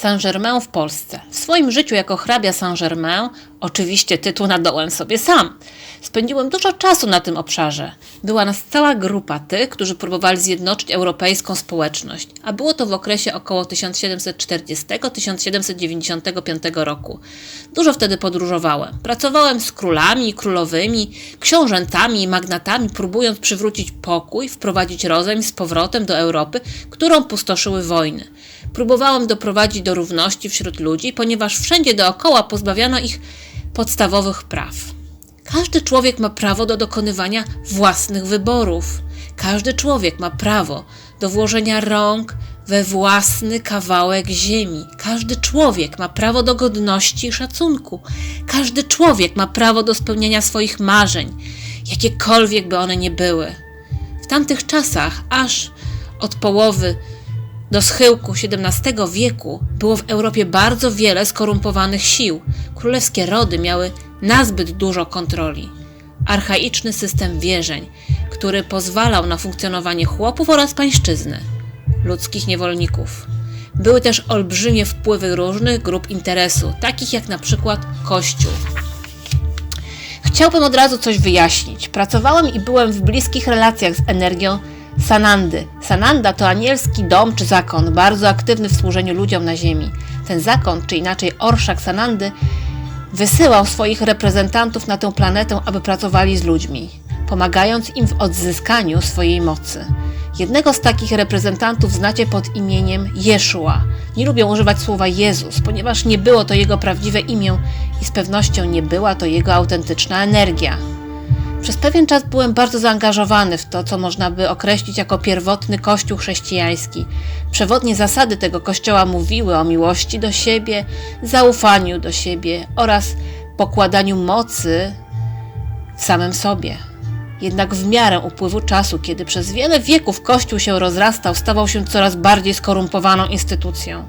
Saint-Germain w Polsce. W swoim życiu jako hrabia Saint-Germain, oczywiście tytuł nadołem sobie sam. Spędziłem dużo czasu na tym obszarze. Była nas cała grupa tych, którzy próbowali zjednoczyć europejską społeczność, a było to w okresie około 1740-1795 roku. Dużo wtedy podróżowałem. Pracowałem z królami królowymi, książętami i magnatami, próbując przywrócić pokój, wprowadzić rozejm z powrotem do Europy, którą pustoszyły wojny. Próbowałem doprowadzić do równości wśród ludzi, ponieważ wszędzie dookoła pozbawiano ich podstawowych praw. Każdy człowiek ma prawo do dokonywania własnych wyborów. Każdy człowiek ma prawo do włożenia rąk we własny kawałek ziemi. Każdy człowiek ma prawo do godności i szacunku. Każdy człowiek ma prawo do spełniania swoich marzeń, jakiekolwiek by one nie były. W tamtych czasach, aż od połowy do schyłku XVII wieku było w Europie bardzo wiele skorumpowanych sił. Królewskie rody miały nazbyt dużo kontroli. Archaiczny system wierzeń, który pozwalał na funkcjonowanie chłopów oraz pańszczyzny, ludzkich niewolników. Były też olbrzymie wpływy różnych grup interesu, takich jak na przykład Kościół. Chciałbym od razu coś wyjaśnić. Pracowałem i byłem w bliskich relacjach z energią Sanandy. Sananda to anielski dom czy zakon, bardzo aktywny w służeniu ludziom na ziemi. Ten zakon, czy inaczej orszak Sanandy, wysyłał swoich reprezentantów na tę planetę, aby pracowali z ludźmi, pomagając im w odzyskaniu swojej mocy. Jednego z takich reprezentantów znacie pod imieniem Jeszua. Nie lubią używać słowa Jezus, ponieważ nie było to jego prawdziwe imię i z pewnością nie była to jego autentyczna energia. Przez pewien czas byłem bardzo zaangażowany w to, co można by określić jako pierwotny kościół chrześcijański. Przewodnie zasady tego kościoła mówiły o miłości do siebie, zaufaniu do siebie oraz pokładaniu mocy w samym sobie. Jednak w miarę upływu czasu, kiedy przez wiele wieków Kościół się rozrastał, stawał się coraz bardziej skorumpowaną instytucją.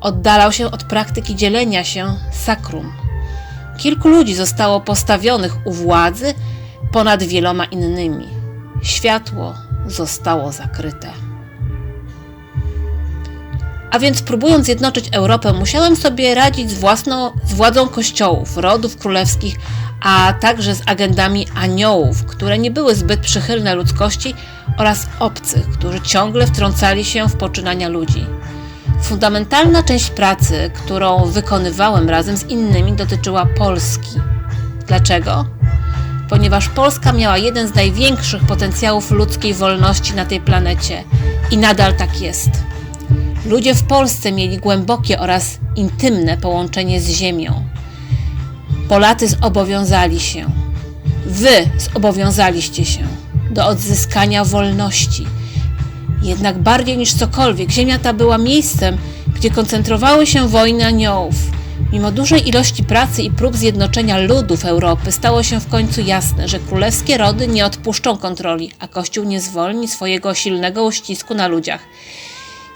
Oddalał się od praktyki dzielenia się sakrum. Kilku ludzi zostało postawionych u władzy ponad wieloma innymi. Światło zostało zakryte. A więc próbując zjednoczyć Europę, musiałem sobie radzić z własną z władzą kościołów, rodów królewskich, a także z agendami aniołów, które nie były zbyt przychylne ludzkości oraz obcych, którzy ciągle wtrącali się w poczynania ludzi. Fundamentalna część pracy, którą wykonywałem razem z innymi, dotyczyła Polski. Dlaczego? Ponieważ Polska miała jeden z największych potencjałów ludzkiej wolności na tej planecie i nadal tak jest. Ludzie w Polsce mieli głębokie oraz intymne połączenie z Ziemią. Polacy zobowiązali się, wy zobowiązaliście się do odzyskania wolności. Jednak bardziej niż cokolwiek, Ziemia ta była miejscem, gdzie koncentrowały się wojny aniołów. Mimo dużej ilości pracy i prób zjednoczenia ludów Europy, stało się w końcu jasne, że królewskie rody nie odpuszczą kontroli, a Kościół nie zwolni swojego silnego uścisku na ludziach.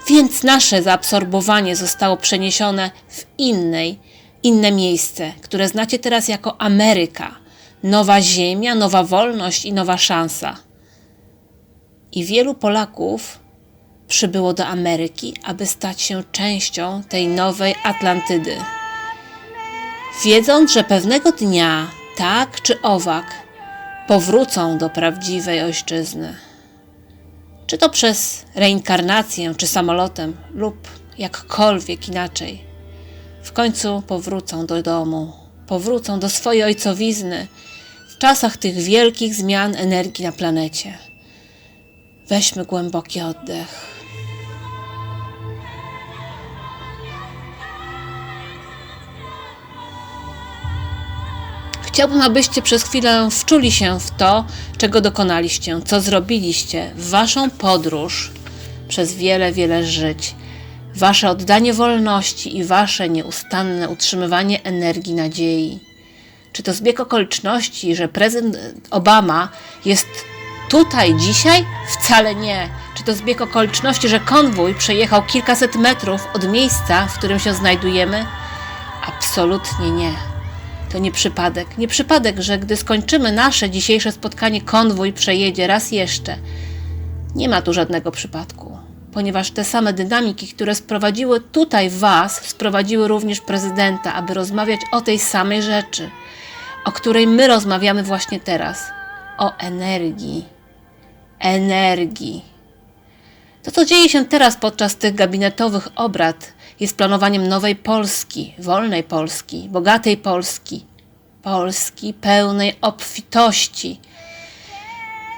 Więc nasze zaabsorbowanie zostało przeniesione w innej, inne miejsce, które znacie teraz jako Ameryka. Nowa ziemia, nowa wolność i nowa szansa. I wielu Polaków przybyło do Ameryki, aby stać się częścią tej nowej Atlantydy. Wiedząc, że pewnego dnia, tak czy owak, powrócą do prawdziwej ojczyzny. Czy to przez reinkarnację, czy samolotem, lub jakkolwiek inaczej. W końcu powrócą do domu, powrócą do swojej ojcowizny w czasach tych wielkich zmian energii na planecie. Weźmy głęboki oddech. Chciałbym, abyście przez chwilę wczuli się w to, czego dokonaliście, co zrobiliście w waszą podróż przez wiele, wiele żyć, wasze oddanie wolności i wasze nieustanne utrzymywanie energii nadziei. Czy to zbieg okoliczności, że prezydent Obama jest tutaj dzisiaj? Wcale nie. Czy to zbieg okoliczności, że konwój przejechał kilkaset metrów od miejsca, w którym się znajdujemy? Absolutnie nie. To nie przypadek. Nie przypadek, że gdy skończymy nasze dzisiejsze spotkanie, konwój przejedzie raz jeszcze. Nie ma tu żadnego przypadku. ponieważ te same dynamiki, które sprowadziły tutaj Was, sprowadziły również prezydenta, aby rozmawiać o tej samej rzeczy, o której my rozmawiamy właśnie teraz o energii. Energii. To, co dzieje się teraz podczas tych gabinetowych obrad, jest planowaniem nowej Polski, wolnej Polski, bogatej Polski, Polski pełnej obfitości,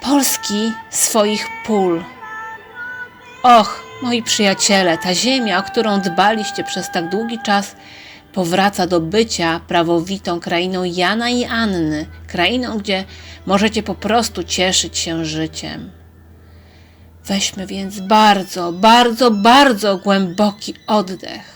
Polski swoich pól. Och, moi przyjaciele, ta ziemia, o którą dbaliście przez tak długi czas, powraca do bycia prawowitą krainą Jana i Anny, krainą, gdzie możecie po prostu cieszyć się życiem. Weźmy więc bardzo, bardzo, bardzo głęboki oddech.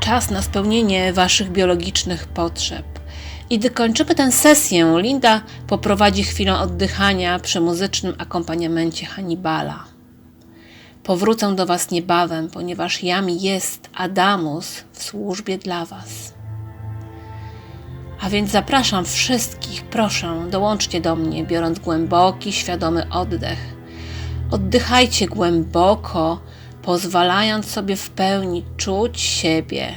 Czas na spełnienie Waszych biologicznych potrzeb. I gdy kończymy tę sesję, Linda poprowadzi chwilę oddychania przy muzycznym akompaniamencie Hannibala. Powrócę do Was niebawem, ponieważ jam jest Adamus w służbie dla Was. A więc zapraszam wszystkich, proszę, dołączcie do mnie, biorąc głęboki, świadomy oddech. Oddychajcie głęboko, pozwalając sobie w pełni czuć siebie,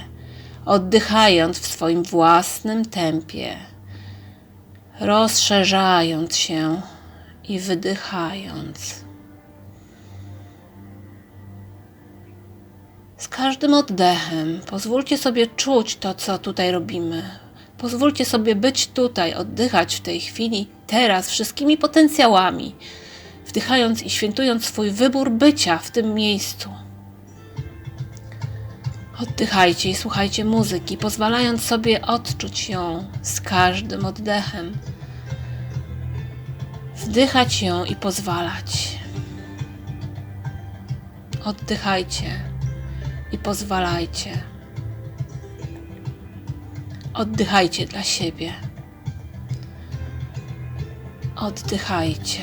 oddychając w swoim własnym tempie, rozszerzając się i wydychając. Każdym oddechem pozwólcie sobie czuć to, co tutaj robimy. Pozwólcie sobie być tutaj, oddychać w tej chwili, teraz, wszystkimi potencjałami, wdychając i świętując swój wybór bycia w tym miejscu. Oddychajcie i słuchajcie muzyki, pozwalając sobie odczuć ją z każdym oddechem. Wdychać ją i pozwalać. Oddychajcie i pozwalajcie. Oddychajcie dla siebie. Oddychajcie.